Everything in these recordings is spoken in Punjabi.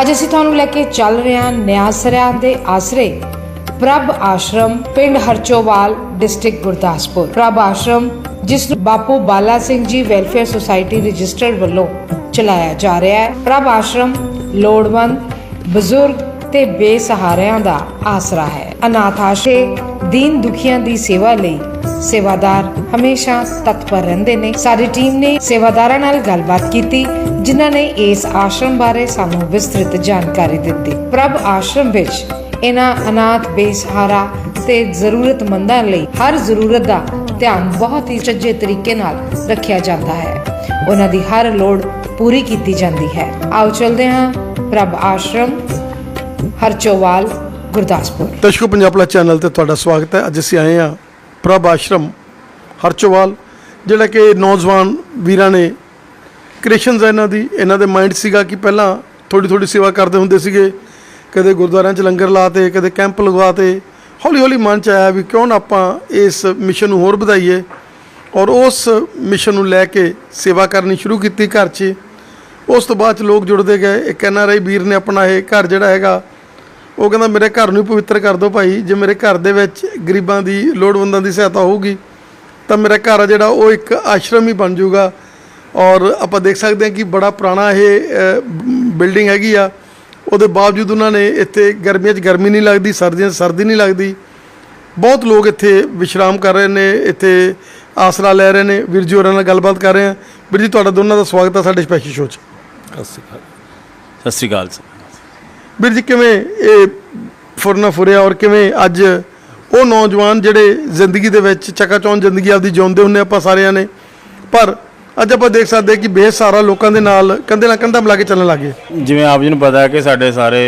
ਅੱਜ ਅਸੀਂ ਤੁਹਾਨੂੰ ਲੈ ਕੇ ਚੱਲ ਰਹੇ ਹਾਂ ਨਿਆਸਰਿਆਂ ਦੇ ਆਸਰੇ ਪ੍ਰਭ ਆਸ਼ਰਮ, ਪਿੰਡ ਹਰਚੋਵਾਲ, ਡਿਸਟ੍ਰਿਕਟ ਗੁਰਦਾਸਪੁਰ। ਪ੍ਰਭ ਆਸ਼ਰਮ, ਜਿਸ ਨੂੰ ਬਾਪੂ ਬਾਲਾ Singh ji welfare society registered ਵੱਲੋਂ ਚਲਾਇਆ ਜਾ ਰਿਹਾ ਹੈ। ਪ੍ਰਭ ਆਸ਼ਰਮ ਲੋੜਵੰਦ, ਬਜ਼ੁਰਗ ਤੇ ਬੇਸਹਾਰਿਆਂ ਦਾ ਆਸਰਾ ਹੈ। ਅਨਾਥ ਆਸ਼ਰੇ ਦੀਨ ਦੁਖੀਆਂ ਦੀ ਸੇਵਾ ਲਈ ਸੇਵਾਦਾਰ ਹਮੇਸ਼ਾ ਤਤਪਰ ਰਹਿੰਦੇ ਨੇ। ਸਾਡੀ ਟੀਮ ਨੇ ਸੇਵਾਦਾਰਾਂ ਨਾਲ ਗੱਲਬਾਤ ਕੀਤੀ, ਜਿਨ੍ਹਾਂ ਨੇ ਇਸ ਆਸ਼ਰਮ ਬਾਰੇ ਸਾਨੂੰ ਵਿਸਤ੍ਰਿਤ ਜਾਣਕਾਰੀ ਦਿੱਤੀ। ਪ੍ਰਭ ਆਸ਼ਰਮ ਵਿੱਚ ਇਹਨਾਂ ਅਨਾਥ ਬੇਸਹਾਰਾ ਤੇ ਜ਼ਰੂਰਤਮੰਦਾਂ ਲਈ ਹਰ ਜ਼ਰੂਰਤ ਦਾ ਧਿਆਨ ਬਹੁਤ ਹੀ ਸੱਜੇ ਤਰੀਕੇ ਨਾਲ ਰੱਖਿਆ ਜਾਂਦਾ ਹੈ। ਉਹਨਾਂ ਦੀ ਹਰ ਲੋੜ ਪੂਰੀ ਕੀਤੀ ਜਾਂਦੀ ਹੈ। ਆਓ ਚਲਦੇ ਹਾਂ ਪ੍ਰਭ ਆਸ਼ਰਮ, ਹਰਚੋਵਾਲ, ਗੁਰਦਾਸਪੁਰ। ਦਰਸ਼ਕੋ ਪੰਜਾਬ ਪਲਸ ਚੈਨਲ ਤੇ ਤੁਹਾਡਾ ਸਵਾਗਤ ਹੈ। ਅੱਜ ਅਸੀਂ ਆਏ ਹਾਂ ਪ੍ਰਭ ਆਸ਼ਰਮ ਹਰਚੋਵਾਲ, ਜਿਹੜਾ ਕਿ ਨੌਜਵਾਨ ਵੀਰਾਂ ਨੇ ਕ੍ਰਿਸ਼ਨਸ ਹੈ ਇਹਨਾਂ ਦੀ, ਇਹਨਾਂ ਦੇ ਮਾਈਂਡ ਸੀਗਾ ਕਿ ਪਹਿਲਾਂ ਥੋੜੀ ਥੋੜੀ ਸੇਵਾ ਕਰਦੇ ਹੁੰਦੇ ਸੀਗੇ, ਕਦੇ ਗੁਰਦੁਆਰਿਆਂ 'ਚ ਲੰਗਰ ਲਾਤੇ, ਕਦੇ ਕੈਂਪ ਲਗਵਾਤੇ, ਹੌਲੀ ਹੌਲੀ ਮਨ 'ਚ ਆਇਆ ਵੀ ਕਿਉਂ ਨਾ ਆਪਾਂ ਇਸ ਮਿਸ਼ਨ ਨੂੰ ਹੋਰ ਵਧਾਈਏ, ਔਰ ਉਸ ਮਿਸ਼ਨ ਨੂੰ ਲੈ ਕੇ ਸੇਵਾ ਕਰਨੀ ਸ਼ੁਰੂ ਕੀਤੀ ਘਰ 'ਚ। ਉਸ ਤੋਂ ਬਾਅਦ 'ਚ ਲੋਕ ਜੁੜਦੇ ਗਏ, ਇੱਕ ਐਨ ਆਰ ਆਈ ਵੀਰ ਨੇ ਆਪਣਾ ਇਹ ਘਰ ਜਿਹੜਾ ਹੈਗਾ ਉਹ ਕਹਿੰਦਾ, ਮੇਰੇ ਘਰ ਨੂੰ ਹੀ ਪਵਿੱਤਰ ਕਰ ਦਿਓ ਭਾਈ। ਜੇ ਮੇਰੇ ਘਰ ਦੇ ਵਿੱਚ ਗਰੀਬਾਂ ਦੀ, ਲੋੜਵੰਦਾਂ ਦੀ ਸਹਾਇਤਾ ਹੋਊਗੀ, ਤਾਂ ਮੇਰਾ ਘਰ ਆ ਜਿਹੜਾ, ਉਹ ਇੱਕ ਆਸ਼ਰਮ ਹੀ ਬਣ ਜਾਊਗਾ। ਔਰ ਆਪਾਂ ਦੇਖ ਸਕਦੇ ਹਾਂ ਕਿ ਬੜਾ ਪੁਰਾਣਾ ਇਹ ਬਿਲਡਿੰਗ ਹੈਗੀ ਆ। ਉਹਦੇ ਬਾਵਜੂਦ ਉਹਨਾਂ ਨੇ ਇੱਥੇ ਗਰਮੀਆਂ 'ਚ ਗਰਮੀ ਨਹੀਂ ਲੱਗਦੀ, ਸਰਦੀਆਂ 'ਚ ਸਰਦੀ ਨਹੀਂ ਲੱਗਦੀ। ਬਹੁਤ ਲੋਕ ਇੱਥੇ ਵਿਸ਼ਰਾਮ ਕਰ ਰਹੇ ਨੇ, ਇੱਥੇ ਆਸਰਾ ਲੈ ਰਹੇ ਨੇ। ਵੀਰ ਜੀ ਹੋਰਾਂ ਨਾਲ ਗੱਲਬਾਤ ਕਰ ਰਹੇ ਆ ਵੀਰ ਜੀ, ਤੁਹਾਡਾ ਦੋਨਾਂ ਦਾ ਸਵਾਗਤ ਹੈ ਸਾਡੇ ਸਪੈਸ਼ਲ ਸ਼ੋਅ 'ਚ। ਸਤਿ ਸ਼੍ਰੀ ਅਕਾਲ। ਸਤਿ ਸ਼੍ਰੀ ਅਕਾਲ ਸਰ ਵੀਰ ਜੀ, ਕਿਵੇਂ ਇਹ ਫੁਰਨਾ ਫੁਰਿਆ ਔਰ ਕਿਵੇਂ ਅੱਜ ਉਹ ਨੌਜਵਾਨ ਜਿਹੜੇ ਜ਼ਿੰਦਗੀ ਦੇ ਵਿੱਚ ਚਕਾਚੌਂਧ ਜ਼ਿੰਦਗੀ ਆਪਦੀ ਜਿਉਂਦੇ ਹੁੰਨੇ ਆਪਾਂ ਸਾਰਿਆਂ ਨੇ, ਪਰ ਅੱਜ ਆਪਾਂ ਦੇਖ ਸਕਦੇ ਹਾਂ ਕਿ ਬੇਸਹਾਰਾ ਲੋਕਾਂ ਦੇ ਨਾਲ ਕੰਧੇ ਨਾਲ ਕੰਧਾ ਮਿਲਾ ਕੇ ਚੱਲਣ ਲੱਗੇ ਜਿਵੇਂ ਆਪ ਜੀ ਨੂੰ ਪਤਾ ਹੈ ਕਿ ਸਾਡੇ ਸਾਰੇ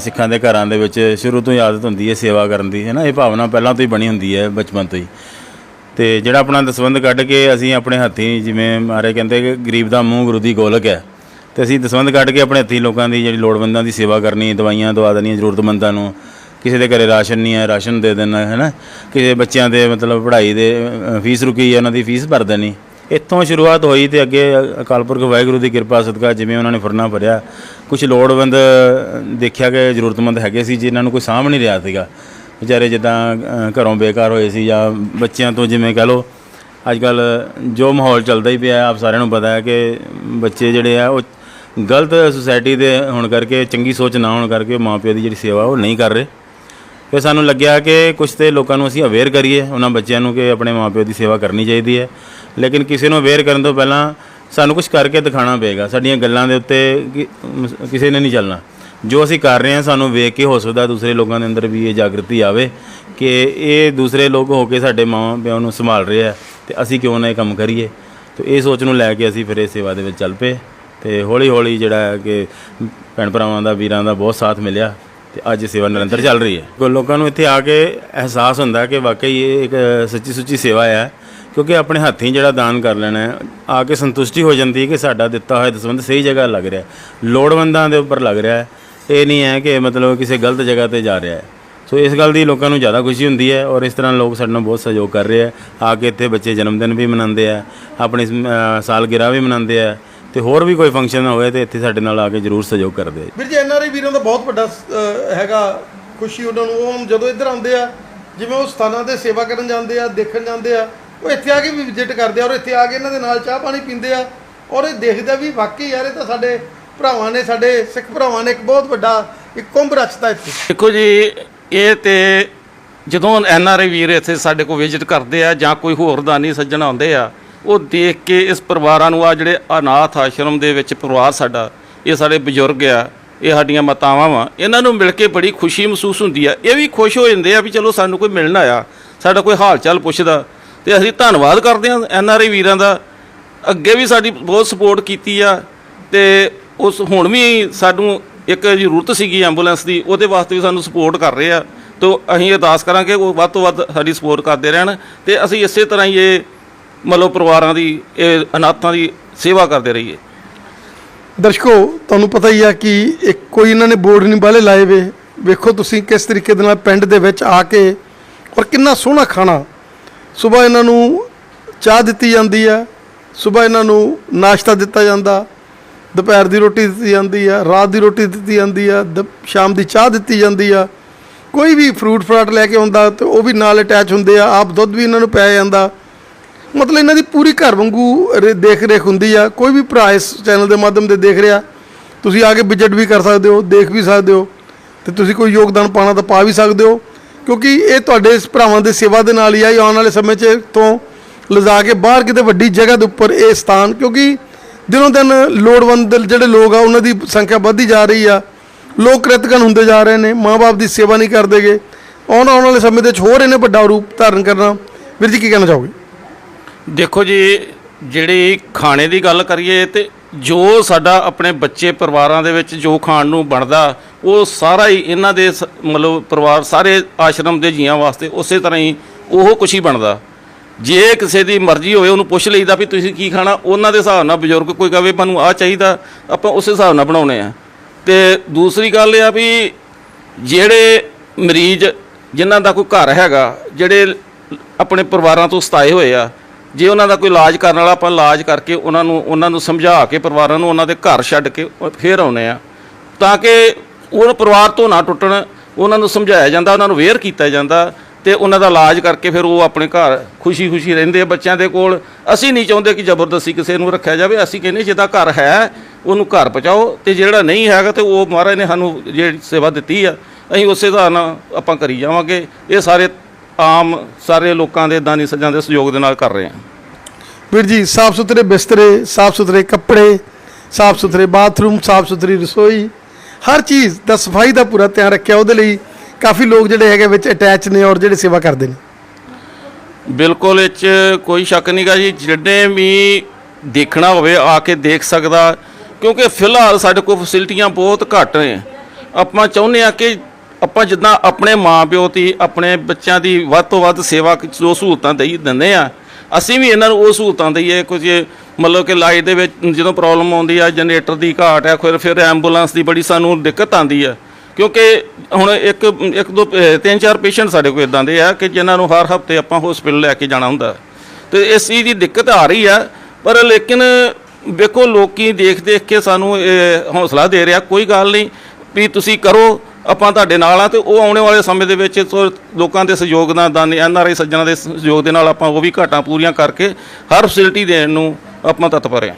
ਸਿੱਖਾਂ ਦੇ ਘਰਾਂ ਦੇ ਵਿੱਚ ਸ਼ੁਰੂ ਤੋਂ ਹੀ ਆਦਤ ਹੁੰਦੀ ਹੈ ਸੇਵਾ ਕਰਨ ਦੀ, ਹੈ ਨਾ? ਇਹ ਭਾਵਨਾ ਪਹਿਲਾਂ ਤੋਂ ਹੀ ਬਣੀ ਹੁੰਦੀ ਹੈ ਬਚਪਨ ਤੋਂ ਹੀ। ਤੇ ਜਿਹੜਾ ਆਪਣਾ ਦਸਵੰਧ ਕੱਢ ਕੇ ਅਸੀਂ ਆਪਣੇ ਹੱਥੀਂ ਜਿਵੇਂ ਮਾਰੇ ਕਹਿੰਦੇ ਕਿ ਗਰੀਬ ਦਾ ਮੂੰਹ ਗੁਰੂ ਦੀ ਗੋਲਕ ਹੈ। ਤੇ ਅਸੀਂ ਦਸਵੰਧ ਕੱਢ ਕੇ ਆਪਣੇ ਹੱਥੀਂ ਲੋਕਾਂ ਦੀ ਜਿਹੜੀ ਲੋੜਵੰਦਾਂ ਦੀ ਸੇਵਾ ਕਰਨੀ, ਦਵਾਈਆਂ ਦਵਾ ਦੇਣੀਆਂ ਜ਼ਰੂਰਤਮੰਦਾਂ ਨੂੰ। ਕਿਸੇ ਦੇ ਘਰੇ ਰਾਸ਼ਨ ਨਹੀਂ ਹੈ, ਰਾਸ਼ਨ ਦੇ ਦੇਣਾ ਹੈ ਨਾ ਕਿਸੇ ਬੱਚਿਆਂ ਦੇ ਮਤਲਬ ਪੜ੍ਹਾਈ ਦੇ ਫੀਸ ਰੁਕੀ ਹੈ, ਉਹਨਾਂ ਦੀ ਫੀਸ ਭਰ ਦੇਣੀ। ਇੱਥੋਂ ਸ਼ੁਰੂਆਤ ਹੋਈ ਤੇ ਅੱਗੇ ਅਕਾਲ ਪੁਰਖ ਵਾਹਿਗੁਰੂ ਦੀ ਕਿਰਪਾ, ਸਦਕਾ ਜਿਵੇਂ ਉਹਨਾਂ ਨੇ ਫੁਰਨਾ ਭਰਿਆ। ਕੁਝ ਲੋੜਵੰਦ ਦੇਖਿਆ ਕਿ ਜ਼ਰੂਰਤਮੰਦ ਹੈਗੇ ਸੀ, ਜਿਨ੍ਹਾਂ ਨੂੰ ਕੋਈ ਸਾਂਭ ਨਹੀਂ ਰਿਹਾ ਸੀਗਾ। ਵਿਚਾਰੇ ਜਿੱਦਾਂ ਘਰੋਂ ਬੇਕਾਰ ਹੋਏ ਸੀ ਜਾਂ ਬੱਚਿਆਂ ਤੋਂ ਜਿਵੇਂ ਕਹ ਲਓ ਅੱਜ ਕੱਲ ਜੋ ਮਾਹੌਲ ਚੱਲਦਾ ਹੀ ਪਿਆ ਆਪ ਸਾਰਿਆਂ ਨੂੰ ਪਤਾ ਹੈ ਕਿ ਬੱਚੇ ਜਿਹੜੇ ਆ, ਉਹ ਗਲਤ ਸੁਸਾਇਟੀ ਦੇ ਹੋਣ ਕਰਕੇ, ਚੰਗੀ ਸੋਚ ਨਾ ਹੋਣ ਕਰਕੇ ਮਾਪਿਆਂ ਦੀ ਜਿਹੜੀ ਸੇਵਾ, ਉਹ ਨਹੀਂ ਕਰ ਰਹੇ। ਫਿਰ ਸਾਨੂੰ ਲੱਗਿਆ ਕਿ ਕੁਝ ਤੇ ਲੋਕਾਂ ਨੂੰ ਅਸੀਂ ਅਵੇਅਰ ਕਰੀਏ, ਉਹਨਾਂ ਬੱਚਿਆਂ ਨੂੰ ਕਿ ਆਪਣੇ ਮਾਪਿਆਂ ਦੀ ਸੇਵਾ ਕਰਨੀ ਚਾਹੀਦੀ ਹੈ। ਲੇਕਿਨ ਕਿਸੇ ਨੂੰ ਅਵੇਅਰ ਕਰਨ ਤੋਂ ਪਹਿਲਾਂ ਸਾਨੂੰ ਕੁਝ ਕਰਕੇ ਦਿਖਾਣਾ ਪਏਗਾ। ਸਾਡੀਆਂ ਗੱਲਾਂ ਦੇ ਉੱਤੇ ਕਿ- ਕਿਸੇ ਨੇ ਨਹੀਂ ਚੱਲਣਾ। ਜੋ ਅਸੀਂ ਕਰ ਰਹੇ ਹਾਂ, ਸਾਨੂੰ ਵੇਖ ਕੇ ਹੋ ਸਕਦਾ ਦੂਸਰੇ ਲੋਕਾਂ ਦੇ ਅੰਦਰ ਵੀ ਇਹ ਜਾਗਰਤੀ ਆਵੇ ਕਿ ਇਹ ਦੂਸਰੇ ਲੋਕ ਹੋ ਕੇ ਸਾਡੇ ਮਾਂ ਪਿਓ ਨੂੰ ਸੰਭਾਲ ਰਹੇ ਆ ਤੇ ਅਸੀਂ ਕਿਉਂ ਨਾ ਇਹ ਕੰਮ ਕਰੀਏ। ਤੇ ਇਹ ਸੋਚ ਨੂੰ ਲੈ ਕੇ ਅਸੀਂ ਫਿਰ ਇਹ ਸੇਵਾ ਦੇ ਵਿੱਚ ਚੱਲ ਪਏ। ਤੇ ਹੌਲੀ ਹੌਲੀ ਜਿਹੜਾ ਹੈ ਕਿ ਭੈਣ ਭਰਾਵਾਂ ਦਾ ਵੀਰਾਂ ਦਾ ਬਹੁਤ ਸਾਥ ਮਿਲਿਆ ਤੇ ਅੱਜ ਸੇਵਾ ਨਿਰੰਤਰ ਚੱਲ ਰਹੀ ਹੈ। ਲੋਕਾਂ ਨੂੰ ਇੱਥੇ ਆ ਕੇ ਅਹਿਸਾਸ ਹੁੰਦਾ ਕਿ ਵਾਕਈ ਇਹ ਇੱਕ ਸੱਚੀ ਸੁੱਚੀ ਸੇਵਾ ਹੈ ਕਿਉਂਕਿ ਆਪਣੇ ਹੱਥੀਂ ਜਿਹੜਾ ਦਾਨ ਕਰ ਲੈਣਾ ਆ ਕੇ ਸੰਤੁਸ਼ਟੀ ਹੋ ਜਾਂਦੀ ਹੈ ਕਿ ਸਾਡਾ ਦਿੱਤਾ ਹੋਇਆ ਦਸਵੰਧ ਸਹੀ ਜਗ੍ਹਾ ਲੱਗ ਰਿਹਾ ਲੋੜਵੰਦਾਂ ਦੇ ਉੱਪਰ ਲੱਗ ਰਿਹਾ ਇਹ ਨਹੀਂ ਹੈ ਕਿ ਮਤਲਬ ਕਿਸੇ ਗਲਤ ਜਗ੍ਹਾ ਤੇ ਜਾ ਰਿਹਾ ਹੈ। ਸੋ ਇਸ ਗੱਲ ਦੀ ਲੋਕਾਂ ਨੂੰ ਜ਼ਿਆਦਾ ਖੁਸ਼ੀ ਹੁੰਦੀ ਹੈ ਔਰ ਇਸ ਤਰ੍ਹਾਂ ਲੋਕ ਸਾਡੇ ਨਾਲ ਬਹੁਤ ਸਹਿਯੋਗ ਕਰ ਰਹੇ ਆ ਆ ਕੇ ਇੱਥੇ ਬੱਚੇ ਜਨਮ ਦਿਨ ਵੀ ਮਨਾਉਂਦੇ ਆ ਆਪਣੀ ਅ, ਸਾਲਗਿਰਾ ਵੀ ਮਨਾਉਂਦੇ ਆ ਤੇ ਹੋਰ ਵੀ ਕੋਈ ਫੰਕਸ਼ਨ ਹੋਵੇ ਤੇ ਇੱਥੇ ਸਾਡੇ ਨਾਲ ਆ ਕੇ ਜ਼ਰੂਰ ਸਹਿਯੋਗ ਕਰਦੇ ਆ ਵੀਰ ਜੀ ਐਨ ਆਰ ਆਈ ਵੀਰਾਂ ਦਾ ਬਹੁਤ ਵੱਡਾ ਅਹ, ਹੈਗਾ ਖੁਸ਼ੀ ਉਹਨਾਂ ਨੂੰ। ਉਹ ਹੁਣ ਜਦੋਂ ਇੱਧਰ ਆਉਂਦੇ ਆ ਜਿਵੇਂ ਉਹ ਸਥਾਨਾਂ ਤੇ ਸੇਵਾ ਕਰਨ ਜਾਂਦੇ ਆ ਦੇਖਣ ਜਾਂਦੇ ਆ ਉਹ ਇੱਥੇ ਆ ਕੇ ਵੀ ਵਿਜ਼ਿਟ ਕਰਦੇ ਆ ਔਰ ਇੱਥੇ ਆ ਕੇ ਇਹਨਾਂ ਦੇ ਨਾਲ ਚਾਹ ਪਾਣੀ ਪੀਂਦੇ ਆ ਔਰ ਇਹ ਦੇਖਦੇ ਵੀ ਵਾਕਈ ਯਾਰ ਇਹ ਤਾਂ ਸਾਡੇ ਭਰਾਵਾਂ ਨੇ ਸਾਡੇ ਸਿੱਖ ਭਰਾਵਾਂ ਨੇ ਇੱਕ ਬਹੁਤ ਵੱਡਾ ਇੱਕ ਕੁੰਭ ਰਚਤਾ ਇੱਥੇ। ਦੇਖੋ ਜੀ ਇਹ ਤੇ ਜਦੋਂ ਐਨ ਆਰ ਆਈ ਵੀਰ ਇੱਥੇ ਸਾਡੇ ਕੋਲ ਵਿਜ਼ਿਟ ਕਰਦੇ ਆ ਜਾਂ ਕੋਈ ਹੋਰ ਦਾਨੀ ਸੱਜਣ ਆਉਂਦੇ ਆ ਉਹ ਦੇਖ ਕੇ ਇਸ ਪਰਿਵਾਰਾਂ ਨੂੰ ਆ ਜਿਹੜੇ ਅਨਾਥ ਆਸ਼ਰਮ ਦੇ ਵਿੱਚ ਪਰਿਵਾਰ ਸਾਡਾ, ਇਹ ਸਾਡੇ ਬਜ਼ੁਰਗ ਆ, ਇਹ ਸਾਡੀਆਂ ਮਾਤਾਵਾਂ ਵਾ, ਇਹਨਾਂ ਨੂੰ ਮਿਲ ਕੇ ਬੜੀ ਖੁਸ਼ੀ ਮਹਿਸੂਸ ਹੁੰਦੀ ਆ। ਇਹ ਵੀ ਖੁਸ਼ ਹੋ ਜਾਂਦੇ ਆ ਵੀ ਚਲੋ ਸਾਨੂੰ ਕੋਈ ਮਿਲਣ ਆਇਆ, ਸਾਡਾ ਕੋਈ ਹਾਲ ਚਾਲ ਪੁੱਛਦਾ। ਤੇ ਅਸੀਂ ਧੰਨਵਾਦ ਕਰਦੇ ਹਾਂ ਐਨ ਆਰ ਆਈ ਵੀਰਾਂ ਦਾ। ਅੱਗੇ ਵੀ ਸਾਡੀ ਬਹੁਤ ਸਪੋਰਟ ਕੀਤੀ ਆ ਤੇ ਉਸ ਹੁਣ ਵੀ ਸਾਨੂੰ ਇੱਕ ਜ਼ਰੂਰਤ ਸੀਗੀ ਐਂਬੂਲੈਂਸ ਦੀ, ਉਹਦੇ ਵਾਸਤੇ ਵੀ ਸਾਨੂੰ ਸਪੋਰਟ ਕਰ ਰਹੇ ਆ। ਤੋ ਅਸੀਂ ਅਰਦਾਸ ਕਰਾਂਗੇ ਉਹ ਵੱਧ ਤੋਂ ਵੱਧ ਸਾਡੀ ਸਪੋਰਟ ਕਰਦੇ ਰਹਿਣ ਤੇ ਅਸੀਂ ਇਸੇ ਤਰ੍ਹਾਂ ਹੀ ਇਹ ਮਤਲਬ ਪਰਿਵਾਰਾਂ ਦੀ, ਇਹ ਅਨਾਥਾਂ ਦੀ ਸੇਵਾ ਕਰਦੇ ਰਹੀਏ। ਦਰਸ਼ਕੋ, ਤੁਹਾਨੂੰ ਪਤਾ ਹੀ ਆ ਕਿ ਇੱਕ ਕੋਈ ਇਹਨਾਂ ਨੇ ਬੋਰਡ ਨਹੀਂ ਬਾਲੇ ਲਾਏ ਵੇ। ਵੇਖੋ ਤੁਸੀਂ ਕਿਸ ਤਰੀਕੇ ਦੇ ਨਾਲ ਪਿੰਡ ਦੇ ਵਿੱਚ ਆ ਕੇ ਔਰ ਕਿੰਨਾ ਸੋਹਣਾ ਖਾਣਾ। ਸਵੇਰ ਇਹਨਾਂ ਨੂੰ ਚਾਹ ਦਿੱਤੀ ਜਾਂਦੀ ਆ, ਸਵੇਰ ਇਹਨਾਂ ਨੂੰ ਨਾਸ਼ਤਾ ਦਿੱਤਾ ਜਾਂਦਾ, ਦੁਪਹਿਰ ਦੀ ਰੋਟੀ ਦਿੱਤੀ ਜਾਂਦੀ ਆ, ਰਾਤ ਦੀ ਰੋਟੀ ਦਿੱਤੀ ਜਾਂਦੀ ਆ, ਦ- ਸ਼ਾਮ ਦੀ ਚਾਹ ਦਿੱਤੀ ਜਾਂਦੀ ਆ। ਕੋਈ ਵੀ ਫਰੂਟ ਫਰਾਟ ਲੈ ਕੇ ਆਉਂਦਾ ਤੇ ਉਹ ਵੀ ਨਾਲ ਅਟੈਚ ਹੁੰਦੇ ਆ, ਆਪ ਦੁੱਧ ਵੀ ਇਹਨਾਂ ਨੂੰ ਪਿਆ ਜਾਂਦਾ। ਮਤਲਬ ਇਹਨਾਂ ਦੀ ਪੂਰੀ ਘਰ ਵਾਂਗੂ ਰੇ- ਦੇਖ ਰੇਖ ਹੁੰਦੀ ਆ। ਕੋਈ ਵੀ ਭਰਾ ਇਸ ਚੈਨਲ ਦੇ ਮਾਧਿਅਮ ਤੇ ਦੇਖ ਰਿਹਾ, ਤੁਸੀਂ ਆ ਕੇ ਵਿਜ਼ਿਟ ਵੀ ਕਰ ਸਕਦੇ ਹੋ, ਦੇਖ ਵੀ ਸਕਦੇ ਹੋ, ਤੇ ਤੁਸੀਂ ਕੋਈ ਯੋਗਦਾਨ ਪਾਣਾ ਤਾਂ ਪਾ ਵੀ ਸਕਦੇ ਹੋ। ਕਿਉਂਕਿ ਇਹ ਤੁਹਾਡੇ ਇਸ ਭਰਾਵਾਂ ਦੇ ਸੇਵਾ ਦੇ ਨਾਲ ਹੀ ਆ, ਇਹ ਆਉਣ ਵਾਲੇ ਸਮੇਂ 'ਚ ਤੋਂ ਲਿਜਾ ਕੇ ਬਾਹਰ ਕਿਤੇ ਵੱਡੀ ਜਗ੍ਹਾ ਦੇ ਉੱਪਰ ਇਹ ਸਥਾਨ, ਕਿਉਂਕਿ ਦਿਨੋਂ ਦਿਨ ਲੋੜਵੰਦ ਜਿਹੜੇ ਲੋਕ ਆ, ਉਹਨਾਂ ਦੀ ਸੰਖਿਆ ਵੱਧਦੀ ਜਾ ਰਹੀ ਆ। ਲੋਕ ਕ੍ਰਿਤਕਨ ਹੁੰਦੇ ਜਾ ਰਹੇ ਨੇ ਮਾਪੇ ਦੀ ਸੇਵਾ ਨਹੀਂ ਕਰਦੇਗੇ ਆਉਣ ਆਉਣ ਵਾਲੇ ਸਮੇਂ ਦੇ ਵਿੱਚ ਹੋਰ ਇਹਨੇ ਵੱਡਾ ਰੂਪ ਧਾਰਨ ਕਰਨਾ। ਵੀਰ ਜੀ, ਕੀ ਕਹਿਣਾ ਚਾਹੋਗੇ? ਦੇਖੋ ਜੀ, ਜਿਹੜੀ ਖਾਣੇ ਦੀ ਗੱਲ ਕਰੀਏ ਤੇ ਜੋ ਸਾਡਾ ਆਪਣੇ ਬੱਚੇ ਪਰਿਵਾਰਾਂ ਦੇ ਵਿੱਚ ਜੋ ਖਾਣ ਨੂੰ ਬਣਦਾ, ਉਹ ਸਾਰਾ ਹੀ ਇਹਨਾਂ ਦੇ ਸ- ਮਤਲਬ ਪਰਿਵਾਰ ਸਾਰੇ ਆਸ਼ਰਮ ਦੇ ਜੀਆਂ ਵਾਸਤੇ ਉਸੇ ਤਰ੍ਹਾਂ ਹੀ ਉਹ ਕੁਛ ਹੀ ਬਣਦਾ। ਜੇ ਕਿਸੇ ਦੀ ਮਰਜ਼ੀ ਹੋਵੇ, ਉਹਨੂੰ ਪੁੱਛ ਲਈਦਾ ਵੀ ਤੁਸੀਂ ਕੀ ਖਾਣਾ, ਉਹਨਾਂ ਦੇ ਹਿਸਾਬ ਨਾਲ ਬਜ਼ੁਰਗ ਕੋਈ ਕਵੇ ਮੈਨੂੰ ਆਹ ਚਾਹੀਦਾ ਆਪਾਂ ਉਸੇ ਹਿਸਾਬ ਨਾਲ ਬਣਾਉਣੇ ਆ ਤੇ ਦੂਸਰੀ ਗੱਲ ਇਹ ਆ ਵੀ ਜਿਹੜੇ ਮਰੀਜ਼, ਜਿਨ੍ਹਾਂ ਦਾ ਕੋਈ ਘਰ ਹੈਗਾ, ਜਿਹੜੇ ਆਪਣੇ ਪਰਿਵਾਰਾਂ ਤੋਂ ਸਤਾਏ ਹੋਏ ਆ ਜੇ ਉਹਨਾਂ ਦਾ ਕੋਈ ਇਲਾਜ ਕਰਨ ਵਾਲਾ ਆਪਾਂ ਇਲਾਜ ਕਰਕੇ ਉਹਨਾਂ ਨੂੰ ਉਹਨਾਂ ਨੂੰ ਸਮਝਾ ਕੇ ਪਰਿਵਾਰਾਂ ਨੂੰ ਉਹਨਾਂ ਦੇ ਘਰ ਛੱਡ ਕੇ ਉਹ ਫੇਰ ਆਉਨੇ ਆ। ਤਾਂ ਕਿ ਉਹ ਪਰਿਵਾਰ ਤੋਂ ਨਾ ਟੁੱਟਣ, ਉਹਨਾਂ ਨੂੰ ਸਮਝਾਇਆ ਜਾਂਦਾ, ਉਹਨਾਂ ਨੂੰ ਵੇਅਰ ਕੀਤਾ ਜਾਂਦਾ ਤੇ ਉਹਨਾਂ ਦਾ ਇਲਾਜ ਕਰਕੇ ਫਿਰ ਉਹ ਆਪਣੇ ਘਰ ਖੁਸ਼ੀ-ਖੁਸ਼ੀ ਰਹਿੰਦੇ ਆ ਬੱਚਿਆਂ ਦੇ ਕੋਲ। ਅਸੀਂ ਨਹੀਂ ਚਾਹੁੰਦੇ ਕਿ ਜ਼ਬਰਦਸਤੀ ਕਿਸੇ ਨੂੰ ਰੱਖਿਆ ਜਾਵੇ। ਅਸੀਂ ਕਹਿੰਦੇ ਜਿਹਦਾ ਘਰ ਹੈ, ਉਹਨੂੰ ਘਰ ਪਹੁੰਚਾਓ ਤੇ ਜਿਹੜਾ ਨਹੀਂ ਹੈਗਾ ਤੇ ਉਹ ਮਹਾਰਾਜ ਨੇ ਸਾਨੂੰ ਜਿਹੜੀ ਸੇਵਾ ਦਿੱਤੀ ਆ, ਅਸੀਂ ਉਸੇ ਦਾ ਆਪਾਂ ਕਰੀ ਜਾਵਾਂਗੇ। ਇਹ ਸਾਰੇ ਆਮ ਸਾਰੇ ਲੋਕਾਂ ਦੇ ਦਾਨੀ ਸੱਜਾਂ ਦੇ ਸਹਿਯੋਗ ਦੇ ਨਾਲ ਕਰ ਰਹੇ ਹਾਂ। ਵੀਰ ਜੀ ਸਾਫ਼ ਸੁਥਰੇ ਬਿਸਤਰੇ ਸਾਫ਼ ਸੁਥਰੇ ਕੱਪੜੇ ਸਾਫ਼ ਸੁਥਰੇ ਬਾਥਰੂਮ ਸਾਫ਼ ਸੁਥਰੀ ਰਸੋਈ ਹਰ ਚੀਜ਼ ਦਾ ਸਫ਼ਾਈ ਦਾ ਪੂਰਾ ਧਿਆਨ ਰੱਖਿਆ ਉਹਦੇ ਲਈ ਕਾਫੀ ਲੋਕ ਜਿਹੜੇ ਹੈਗੇ ਵਿੱਚ ਅਟੈਚ ਨੇ ਔਰ ਜਿਹੜੇ ਸੇਵਾ ਕਰਦੇ ਨੇ। ਬਿਲਕੁਲ ਇਹ 'ਚ ਕੋਈ ਸ਼ੱਕ ਨਹੀਂਗਾ ਜੀ ਜਿਹੜੇ ਵੀ ਦੇਖਣਾ ਹੋਵੇ ਆ ਕੇ ਦੇਖ ਸਕਦਾ ਕਿਉਂਕਿ ਫਿਲਹਾਲ ਸਾਡੇ ਕੋਲ ਫੈਸਿਲਿਟੀਆਂ ਬਹੁਤ ਘੱਟ ਨੇ। ਆਪਾਂ ਚਾਹੁੰਦੇ ਆ ਕਿ ਆਪਾਂ ਜਿੱਦਾਂ ਆਪਣੇ ਮਾਪਿਓ ਦੀ, ਆਪਣੇ ਬੱਚਿਆਂ ਦੀ ਵੱਧ ਤੋਂ ਵੱਧ ਸੇਵਾ ਜੋ ਸਹੂਲਤਾਂ ਦੇਈ ਦਿੰਦੇ ਆ, ਅਸੀਂ ਵੀ ਇਹਨਾਂ ਨੂੰ ਉਹ ਸਹੂਲਤਾਂ ਦਈਏ, ਕੁਝ ਮਤਲਬ ਕਿ ਲਾਈਟ ਦੇ ਵਿੱਚ ਜਦੋਂ ਪ੍ਰੋਬਲਮ ਆਉਂਦੀ ਆ, ਜਨਰੇਟਰ ਦੀ ਘਾਟ ਆ, ਫਿਰ ਫਿਰ ਐਂਬੂਲੈਂਸ ਦੀ ਬੜੀ ਸਾਨੂੰ ਦਿੱਕਤ ਆਉਂਦੀ ਆ। ਕਿਉਂਕਿ ਹੁਣ ਇੱਕ ਇੱਕ ਦੋ ਤਿੰਨ ਚਾਰ ਪੇਸ਼ੈਂਟ ਸਾਡੇ ਕੋਲ ਇਦਾਂ ਦੇ ਆ ਕਿ ਜਿਨ੍ਹਾਂ ਨੂੰ ਹਰ ਹਫ਼ਤੇ ਆਪਾਂ ਹਸਪੀਟਲ ਲੈ ਕੇ ਜਾਣਾ ਹੁੰਦਾ। ਤੇ ਇਸ ਚੀਜ਼ ਦੀ ਦਿੱਕਤ ਆ ਰਹੀ ਆ, ਪਰ ਲੇਕਿਨ ਵੇਖੋ, ਲੋਕੀ ਦੇਖ ਦੇਖ ਕੇ ਸਾਨੂੰ ਇਹ ਹੌਸਲਾ ਦੇ ਰਿਹਾ, ਕੋਈ ਗੱਲ ਨਹੀਂ, ਵੀ ਤੁਸੀਂ ਕਰੋ ਆਪਾਂ ਤੁਹਾਡੇ ਨਾਲ ਆ ਤੇ ਉਹ ਆਉਣੇ ਵਾਲੇ ਸਮੇਂ ਦੇ ਵਿੱਚ ਲੋਕਾਂ ਦੇ ਸਹਿਯੋਗ ਨਾਲ ਦਾਨੀ ਐਨ ਆਰ ਆਈ ਸੱਜਣਾ ਦੇ ਸਹਿਯੋਗ ਦੇ ਨਾਲ ਆਪਾਂ ਉਹ ਵੀ ਘਾਟਾਂ ਪੂਰੀਆਂ ਕਰਕੇ ਹਰ ਫੈਸਿਲਿਟੀ ਦੇਣ ਨੂੰ ਆਪਾਂ ਤਤਪਰ ਹਾਂ।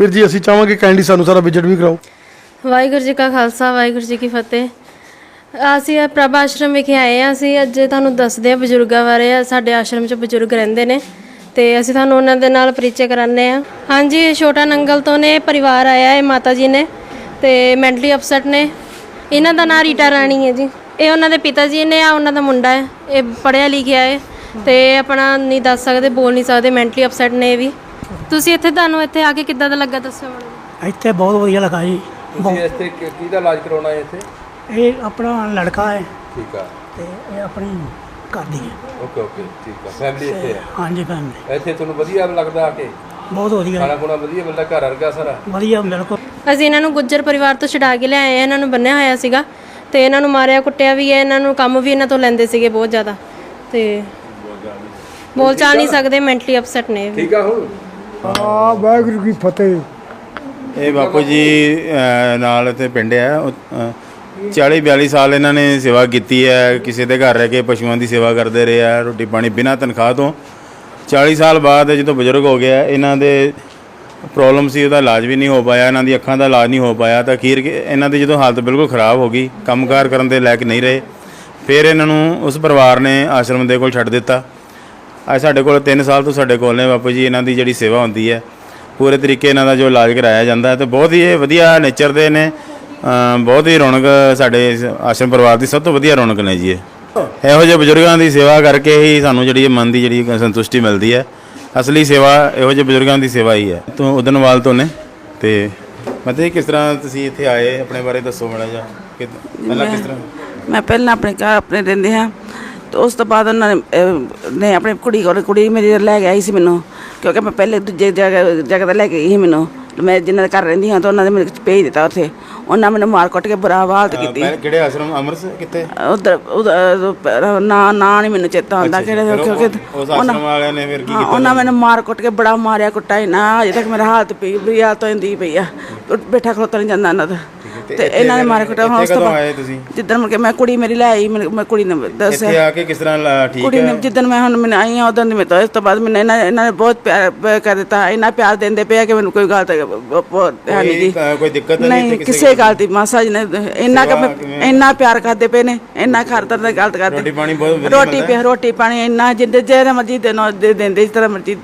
ਵੀਰ ਜੀ ਅਸੀਂ ਚਾਹਾਂਗੇ ਕਾਈਂਡਲੀ ਸਾਨੂੰ ਸਾਰਾ ਵਿਜ਼ਿਟ ਵੀ ਕਰਾਓ। ਵਾਹਿਗੁਰੂ ਜੀ ਕਾ ਖਾਲਸਾ ਵਾਹਿਗੁਰੂ ਜੀ ਕੀ ਫਤਿਹ। ਅਸੀਂ ਇਹ ਪ੍ਰਭ ਆਸ਼ਰਮ ਵਿਖੇ ਆਏ ਹਾਂ ਅਸੀਂ ਅੱਜ ਤੁਹਾਨੂੰ ਦੱਸਦੇ ਹਾਂ ਬਜ਼ੁਰਗਾਂ ਬਾਰੇ ਸਾਡੇ ਆਸ਼ਰਮ 'ਚ ਬਜ਼ੁਰਗ ਰਹਿੰਦੇ ਨੇ ਤੇ ਅਸੀਂ ਤੁਹਾਨੂੰ ਉਹਨਾਂ ਦੇ ਨਾਲ ਪਰਿਚੈ ਕਰਾਉਂਦੇ ਹਾਂ। ਹਾਂਜੀ ਛੋਟਾ ਨੰਗਲ ਤੋਂ ਨੇ ਪਰਿਵਾਰ ਆਇਆ ਹੈ ਮਾਤਾ ਜੀ ਨੇ ਤੇ ਮੈਂਟਲੀ ਅਪਸੈਟ ਨੇ। ਇਹਨਾਂ ਦਾ ਨਾਂ ਰੀਟਾ ਰਾਣੀ ਹੈ ਜੀ। ਇਹ ਉਹਨਾਂ ਦੇ ਪਿਤਾ ਜੀ ਨੇ ਆ ਉਹਨਾਂ ਦਾ ਮੁੰਡਾ ਹੈ। ਇਹ ਪੜ੍ਹਿਆ ਲਿਖਿਆ ਹੈ ਤੇ ਆਪਣਾ ਨਹੀਂ ਦੱਸ ਸਕਦੇ ਬੋਲ ਨਹੀਂ ਸਕਦੇ ਮੈਂਟਲੀ ਅਪਸੈਟ ਨੇ ਇਹ ਵੀ। ਤੁਸੀਂ ਇੱਥੇ ਤੁਹਾਨੂੰ ਇੱਥੇ ਆ ਕੇ ਕਿੱਦਾਂ ਦਾ ਲੱਗਾ ਦੱਸੋ ਮੈਨੂੰ। ਇੱਥੇ ਬਹੁਤ ਵਧੀਆ ਲੱਗਾ ਜੀ। ਤੁਸੀਂ ਤੇ ਕੀ- ਕਿਹਦਾ ਇਲਾਜ ਕਰਾਉਣਾ ਹੈ ਇੱਥੇ? ਇਹ ਆਪਣਾ ਲੜਕਾ ਹੈ। ਠੀਕ ਆ। ਤੇ ਇਹ ਆਪਣੀ ਘਰ ਦੀ ਹੈ। ਓਕੇ ਓਕੇ ਠੀਕ ਆ। ਫੈਮਿਲੀ ਇੱਥੇ ਹੈ ਹਾਂਜੀ ਫੈਮਿਲੀ ਇੱਥੇ ਤੁਹਾਨੂੰ ਵਧੀਆ ਲੱਗਦਾ ਆ ਕੇ? ਬਹੁਤ ਵਧੀਆ ਖਾਣਾ ਖੁਣਾ ਵਧੀਆ ਮਿਲਦਾ ਘਰ ਵਰਗਾ ਸਾਰਾ? ਵਧੀਆ ਬਿਲਕੁਲ। ਅਸੀਂ ਇਹਨਾਂ ਨੂੰ ਗੁੱਜਰ ਪਰਿਵਾਰ ਤੋਂ ਛਡਾ ਕੇ ਲਿਆਏ ਆ ਇਹਨਾਂ ਨੂੰ ਬੰਨਿਆ ਹੋਇਆ ਸੀਗਾ ਤੇ ਇਹਨਾਂ ਨੂੰ ਮਾਰਿਆ ਕੁੱਟਿਆ ਵੀ ਹੈ ਇਹਨਾਂ ਨੂੰ ਕੰਮ ਵੀ ਇਹਨਾਂ ਤੋਂ ਲੈਂਦੇ ਸੀਗੇ ਬਹੁਤ ਜ਼ਿਆਦਾ ਤੇ ਬੋਲ ਚਾਲ ਨਹੀਂ ਸਕਦੇ ਮੈਂਟਲੀ ਅਪਸੈਟ ਨੇ ਇਹ ਵੀ। ਠੀਕ ਆ ਹੁਣ? ਆ ਵਾਹਿਗੁਰੂ ਕੀ ਫਤਿਹ। ਇਹ ਬਾਪੂ ਜੀ ਅਹ, ਨਾਲ ਇੱਥੇ ਪਿੰਡ ਆ। 40 42 ਸਾਲ ਇਹਨਾਂ ਨੇ ਸੇਵਾ ਕੀਤੀ ਹੈ ਕਿਸੇ ਦੇ ਘਰ ਰਹਿ ਕੇ ਪਸ਼ੂਆਂ ਦੀ ਸੇਵਾ ਕਰਦੇ ਰਹੇ ਆ ਰੋਟੀ ਪਾਣੀ ਬਿਨਾਂ ਤਨਖਾਹ ਤੋਂ। 40 ਸਾਲ ਬਾਅਦ ਜਦੋਂ ਬਜ਼ੁਰਗ ਹੋ ਗਿਆ ਇਹਨਾਂ ਦੇ ਪ੍ਰੋਬਲਮ ਸੀ, ਉਹਦਾ ਇਲਾਜ ਵੀ ਨਹੀਂ ਹੋ ਪਾਇਆ, ਇਹਨਾਂ ਦੀ ਅੱਖਾਂ ਦਾ ਇਲਾਜ ਨਹੀਂ ਹੋ ਪਾਇਆ, ਤਾਂ ਅਖੀਰ ਕਿ ਇਹਨਾਂ ਦੀ ਜਦੋਂ ਹਾਲਤ ਬਿਲਕੁਲ ਖਰਾਬ ਹੋ ਗਈ, ਕੰਮਕਾਰ ਕਰਨ ਦੇ ਲਾਇਕ ਨਹੀਂ ਰਹੇ। ਫਿਰ ਇਹਨਾਂ ਨੂੰ ਉਸ ਪਰਿਵਾਰ ਨੇ ਆਸ਼ਰਮ ਦੇ ਕੋਲ ਛੱਡ ਦਿੱਤਾ। ਅੱਜ ਸਾਡੇ ਕੋਲ 3 ਸਾਲ ਤੋਂ ਸਾਡੇ ਕੋਲ ਨੇ ਬਾਪੂ ਜੀ, ਇਹਨਾਂ ਦੀ ਜਿਹੜੀ ਸੇਵਾ ਹੁੰਦੀ ਹੈ, ਪੂਰੇ ਤਰੀਕੇ ਇਹਨਾਂ ਦਾ ਜੋ ਇਲਾਜ ਕਰਾਇਆ ਜਾਂਦਾ ਹੈ, ਤੇ ਬਹੁਤ ਹੀ ਇਹ ਵਧੀਆ ਨੇਚਰ ਦੇ ਨੇ। ਬਹੁਤ ਹੀ ਰੌਣਕ ਸਾਡੇ ਆਸ਼ਰਮ ਪਰਿਵਾਰ ਦੀ, ਸਭ ਤੋਂ ਵਧੀਆ ਰੌਣਕ ਨੇ ਜੀ ਇਹ। ਇਹੋ ਜਿਹੇ ਬਜ਼ੁਰਗਾਂ ਦੀ ਸੇਵਾ ਕਰਕੇ ਹੀ ਸਾਨੂੰ ਜਿਹੜੀ ਇਹ ਮਨ ਦੀ ਜਿਹੜੀ ਸੰਤੁਸ਼ਟੀ ਮਿਲਦੀ ਹੈ। ਅਸਲੀ ਸੇਵਾ ਇਹੋ ਜਿਹੇ ਬਜ਼ੁਰਗਾਂ ਦੀ ਸੇਵਾ ਹੀ ਹੈ। ਤੋਂ ਉਦਨਵਾਲ ਤੋਂ ਨੇ ਤੇ ਮਤੇ ਕਿਸ ਤਰ੍ਹਾਂ ਤੁਸੀਂ ਇੱਥੇ ਆਏ ਆਪਣੇ ਬਾਰੇ ਦੱਸੋ ਮਾੜਾ ਜਿਹਾ ਕਿ ਪਹਿਲਾਂ ਕਿਸ ਤਰ੍ਹਾਂ? ਮੈਂ ਪਹਿਲਾਂ ਆਪਣੇ ਘਰ ਆਪਣੇ ਰਹਿੰਦੇ ਹਾਂ ਤੇ ਉਸ ਤੋਂ ਬਾਅਦ ਉਹਨਾਂ ਨੇ ਅਹ, ਨੇ ਆਪਣੀ ਕੁੜੀ ਕੋਲ ਕੁੜੀ ਮੇਰੀ ਲੈ ਕੇ ਆਈ ਸੀ ਮੈਨੂੰ ਕਿਉਂਕਿ ਮੈਂ ਪਹਿਲੇ ਦੂਜੇ ਜਗ੍ਹਾ ਜਗ੍ਹਾ ਤੇ ਲੈ ਕੇ ਗਈ ਸੀ ਮੈਨੂੰ ਤੇ ਮੈਂ ਜਿਨ੍ਹਾਂ ਦੇ ਘਰ ਰਹਿੰਦੀ ਹਾਂ ਤਾਂ ਉਹਨਾਂ ਨੇ ਮੈਨੂੰ ਭੇਜ ਦਿੱਤਾ ਉੱਥੇ। ਉਹਨਾਂ ਮੈਨੂੰ ਮਾਰ ਕੁੱਟ ਕੇ ਬੁਰਾ ਹਾਲਤ ਕੀਤੀ। ਪਹਿਲੇ ਕਿਹੜੇ ਆਸ਼ਰਮ ਅੰਮ੍ਰਿਤਸਰ ਕਿੱਥੇ? ਉਧਰ ਉਧਰ ਨਾ ਨਾ ਨਹੀਂ ਮੈਨੂੰ ਚੇਤਾ ਆਉਂਦਾ ਕਿਹੜੇ ਕਿਉਂਕਿ ਉਸ ਆਸ਼ਰਮ ਵਾਲਿਆਂ ਨੇ ਫਿਰ ਕੀ ਹਾਂ, ਕੀਤਾ ਉਹਨਾਂ ਮੈਨੂੰ ਮਾਰ ਕੁੱਟ ਕੇ ਬੜਾ ਮਾਰਿਆ ਕੁੱਟਾ ਹੀ ਨਾ ਅਜੇ ਤੱਕ ਮੇਰਾ ਹਾਲਤ ਪਈ ਬੁਰੀ ਹਾਲਤ ਹੁੰਦੀ ਪਈ ਆ। ਬੈਠਾ ਖਲੋਤਾ ਨਹੀਂ ਜਾਂਦਾ ਇਹਨਾਂ ਦਾ। ਤੇ ਇਹਨਾਂ ਨੇ ਮਾਰ ਕੁੱਟਾ ਇੱਥੇ ਉਸ ਤੋਂ ਆਏ ਤੁਸੀਂ? ਜਿੱਦਣ ਮੁੜ ਕੇ ਮੈਂ ਕੁੜੀ ਮੇਰੀ ਲੈ ਆਈ ਮੈਨੂੰ- ਮੈਂ ਕੁੜੀ ਨੇ ਦੱਸਿਆ। ਇੱਥੇ ਆ ਕੇ ਕਿਸ ਤਰ੍ਹਾਂ ਲਾ- ਠੀਕ ਕੁੜੀ ਹੈ ਨੇ ਜਿੱਦਣ ਮੈਂ ਹੁਣ ਮੈਂ ਆਈ ਆ ਉਦੋਂ ਦੀ ਮੈਂ ਤੋਂ ਇਸ ਤੋਂ ਬਾਅਦ ਮੈਨੂੰ ਇਹਨਾਂ ਇਹਨਾਂ ਨੇ ਬਹੁਤ ਪਿਆਰ ਪ- ਕਰ ਦਿੱਤਾ ਇੰਨਾ ਪਿਆਰ ਦਿੰਦੇ ਪਿਆ ਕਿ ਮੈਨੂੰ ਕੋਈ ਗੱਲ ਤੇ ਬਹੁਤ ਹੈ ਨਹੀਂ ਜੀ। ਕੋਈ- ਦਿੱਕਤ ਨਹੀਂ ਨਹੀਂ ਇੱਥੇ ਕਿਸੇ ਗੱਲ ਦੀ? ਮਾਸਾ ਜੀ ਨੇ ਇੰਨਾ ਕਿ ਕਿਵੇਂ? ਇੰਨਾ ਪਿਆਰ ਕਰਦੇ ਪਏ ਨੇ ਇੰਨਾ ਖਰਦਰ ਦੇ ਗਲਤ ਕਰਦੇ। ਰੋਟੀ ਪਾਣੀ ਬਹੁਤ ਵਧੀਆ ਰੋਟੀ ਮਿਲਦਾ। ਪਿਆ ਰੋਟੀ ਪਾਣੀ ਇੰਨਾ ਜਿੰਦੇ ਜਿਹੜਾ ਮਰਜ਼ੀ ਦੇ ਦਿੰਦੇ ਜਿਸ ਤਰ੍ਹਾਂ ਮਰਜ਼ੀ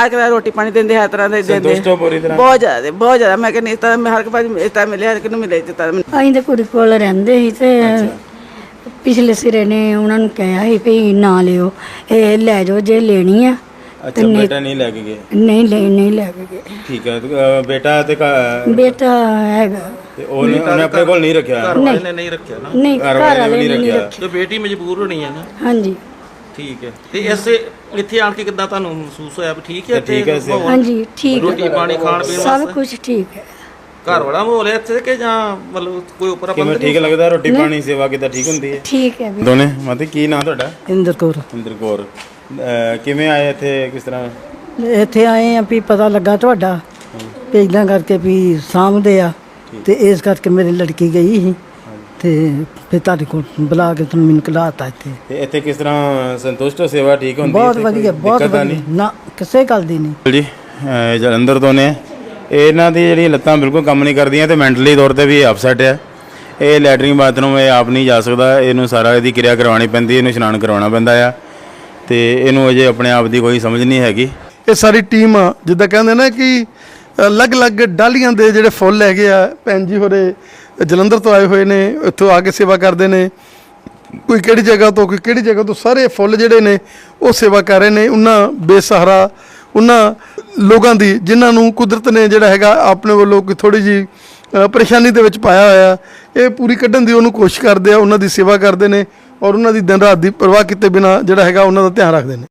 ਹਰ ਇੱਕ ਤਰ੍ਹਾਂ ਰੋਟੀ ਪਾਣੀ ਦਿੰਦੇ ਹਰ ਤਰ੍ਹਾਂ ਦੇ ਦਿੰਦੇ। ਸੰਤੁਸ਼ਟ ਹੋ ਪੂਰੀ ਤਰ੍ਹਾਂ? ਬਹੁਤ ਜ਼ਿਆਦਾ ਬਹੁਤ ਜ਼ਿਆਦਾ। ਮੈਂ ਕਹਿੰਦੀ ਇਸ ਤਰ੍ਹਾਂ ਮੈਂ ਹਰ ਇੱਕ ਭਾਜੀ ਇਸ ਤਰ੍ਹਾਂ ਮਿਲਿਆ ਹਰ ਇੱਕ ਨੂੰ ਮਿਲੇ ਜਿਸ ਤਰ੍ਹਾਂ ਅਸੀਂ ਤੇ ਕੁੜੀ ਕੋਲ ਰਹਿੰਦੇ ਸੀ ਤੇ ਪਿਛਲੇ ਸਿਰੇ ਨੇ ਉਹਨਾਂ ਨੂੰ ਕਿਹਾ ਸੀ ਵੀ ਨਾ ਲਿਓ ਇਹ ਲੈ ਜਾਓ ਜੇ ਲੈਣੀ ਆ। ਅੱਛਾ ਬੇਟਾ ਨਹੀਂ ਲੈ ਕੇ ਗਏ? ਨਹੀਂ ਲੈ ਨਹੀਂ ਲੈ ਕੇ ਗਏ। ਠੀਕ ਹੈ ਤੇ, ਬੇਟਾ ਤੇ ਘ- ਬੇਟਾ ਹੈਗਾ। ਤੇ ਉਹਨੇ ਉਹਨੇ ਆਪਣੇ ਕੋਲ ਨਹੀਂ ਰੱਖਿਆ। ਘਰ ਵਾਲੇ ਨੇ ਨਹੀਂ। ਰੱਖਿਆ ਨਾ? ਨਹੀਂ ਘਰ ਵਾਲੇ ਨੇ ਨਹੀਂ ਨਹੀਂ ਰੱਖਿਆ। ਰੱਖਿਆ। ਤੇ ਬੇਟੀ ਮਜਬੂਰ ਹੋਣੀ ਹੈ ਨਾ? ਹਾਂਜੀ। ਠੀਕ ਹੈ। ਤੇ ਇਸੇ ਇੱਥੇ ਆਣ ਕੇ ਕਿੱਦਾਂ ਤੁਹਾਨੂੰ ਮਹਿਸੂਸ ਹੋਇਆ ਵੀ ਠੀਕ ਹੈ ਤੇ ਠੀਕ ਹੈ ਹਾਂਜੀ ਠੀਕ ਰੋਟੀ ਹੈ ਪਾਣੀ ਖਾਣ ਪੀਣ ਸਭ ਵਾਸਤੇ? ਕੁਝ ਠੀਕ ਹੈ। ਘਰ ਵਾਲਾ ਮਾਹੌਲ ਹੈ ਇੱਥੇ ਕਿ ਜਾਂ ਮਤਲਬ ਕੋਈ ਉੱਪਰ ਕਿਵੇਂ ਠੀਕ ਲੱਗਦਾ? ਰੋਟੀ ਪਾਣੀ ਸੇਵਾ ਕਿੱਦਾਂ ਠੀਕ ਹੁੰਦੀ ਹੈ? ਠੀਕ ਹੈ ਵੀ ਦੋਨੇ? ਮਾਤੇ ਕੀ ਨਾਂ ਤੁਹਾਡਾ? ਇੰਦਰ ਕੌਰ। ਇੰਦਰ ਕੌਰ। ਕਿਵੇਂ ਆਏ ਇੱਥੇ? ਕਿਸ ਤਰ੍ਹਾਂ? ਇੱਥੇ ਆਏ ਆ ਵੀ ਪਤਾ ਲੱਗਾ ਤੁਹਾਡਾ ਪਹਿਲਾਂ ਕਰਕੇ ਵੀ ਸਾਂਭਦੇ ਆ ਤੇ ਇਸ ਕਰਕੇ ਮੇਰੀ ਲੜਕੀ ਗਈ ਸੀ। ਤੇ ਫਿਰ ਤੁਹਾਡੇ ਕੋਲ ਬੁਲਾ ਕੇ ਤੁਹਾਨੂੰ ਮੈਨੂੰ ਕਲਾਤਾ ਇੱਥੇ। ਤੇ ਇੱਥੇ ਕਿਸ ਤਰ੍ਹਾਂ ਸੰਤੁਸ਼ਟ ਹੋ? ਸੇਵਾ ਠੀਕ ਹੁੰਦੀ ਬਹੁਤ ਵਧੀਆ ਬਹੁਤ ਵਧੀਆ। ਨਾ ਕਿਸੇ ਗੱਲ ਦੀ ਨਹੀਂ। ਜੀ ਜਲੰਧਰ ਤੋਂ ਨੇ। ਇਹਨਾਂ ਦੀ ਜਿਹੜੀ ਲੱਤਾਂ ਬਿਲਕੁਲ ਕੰਮ ਨਹੀਂ ਕਰਦੀਆਂ ਤੇ ਮੈਂਟਲੀ ਤੌਰ ਤੇ ਵੀ ਅਪਸੈਟ ਹੈ ਇਹ ਲੈਟਰਿੰਗ ਬਾਥਰੂਮ ਇਹ ਆਪ ਨਹੀਂ ਜਾ ਸਕਦਾ। ਇਹਨੂੰ ਸਾਰਾ ਇਹਦੀ ਕਿਰਿਆ ਕਰਵਾਉਣੀ ਪੈਂਦੀ ਇਹਨੂੰ ਇਸ਼ਨਾਨ ਕਰਵਾਉਣਾ ਪੈਂਦਾ ਆ। ਤੇ ਇਹਨੂੰ ਅਜੇ ਆਪਣੇ ਆਪ ਦੀ ਕੋਈ ਸਮਝ ਨਹੀਂ ਹੈਗੀ। ਇਹ ਸਾਰੀ ਟੀਮ ਆ ਜਿੱਦਾਂ ਕਹਿੰਦੇ ਨਾ ਕਿ ਅਲੱਗ-ਅਲੱਗ ਡਾਲੀਆਂ ਦੇ ਜਿਹੜੇ ਫੁੱਲ ਹੈਗੇ ਆ ਭੈਣ ਜੀ ਹੋਰੇ ਜਲੰਧਰ ਤੋਂ ਆਏ ਹੋਏ ਨੇ, ਇੱਥੋਂ ਆ ਕੇ ਸੇਵਾ ਕਰਦੇ ਨੇ। ਕੋਈ ਕਿਹੜੀ ਜਗ੍ਹਾ ਤੋਂ, ਕੋਈ ਕਿਹੜੀ ਜਗ੍ਹਾ ਤੋਂ ਸਾਰੇ ਫੁੱਲ ਜਿਹੜੇ ਨੇ, ਉਹ ਸੇਵਾ ਕਰ ਰਹੇ ਨੇ। ਉਹਨਾਂ ਬੇਸਹਾਰਾ, ਉਹਨਾਂ ਲੋਕਾਂ ਦੀ, ਜਿਨ੍ਹਾਂ ਨੂੰ ਕੁਦਰਤ ਨੇ ਜਿਹੜਾ ਹੈਗਾ, ਆਪਣੇ ਵੱਲੋਂ ਕੋਈ ਥੋੜੀ ਜੀ ਪਰੇਸ਼ਾਨੀ ਦੇ ਵਿੱਚ ਪਾਇਆ ਹੋਇਆ ਇਹ ਪੂਰੀ ਕੱਢਣ ਦੀ ਉਹਨੂੰ ਕੋਸ਼ਿਸ਼ ਕਰਦੇ ਆ, ਉਹਨਾਂ ਦੀ ਸੇਵਾ ਕਰਦੇ ਨੇ ਔਰ ਉਹਨਾਂ ਦੀ ਦਿਨ ਰਾਤ ਦੀ ਪਰਵਾਹ ਕੀਤੇ ਬਿਨਾ ਜਿਹੜਾ ਹੈਗਾ, ਉਹਨਾਂ ਦਾ ਧਿਆਨ ਰੱਖਦੇ ਨੇ।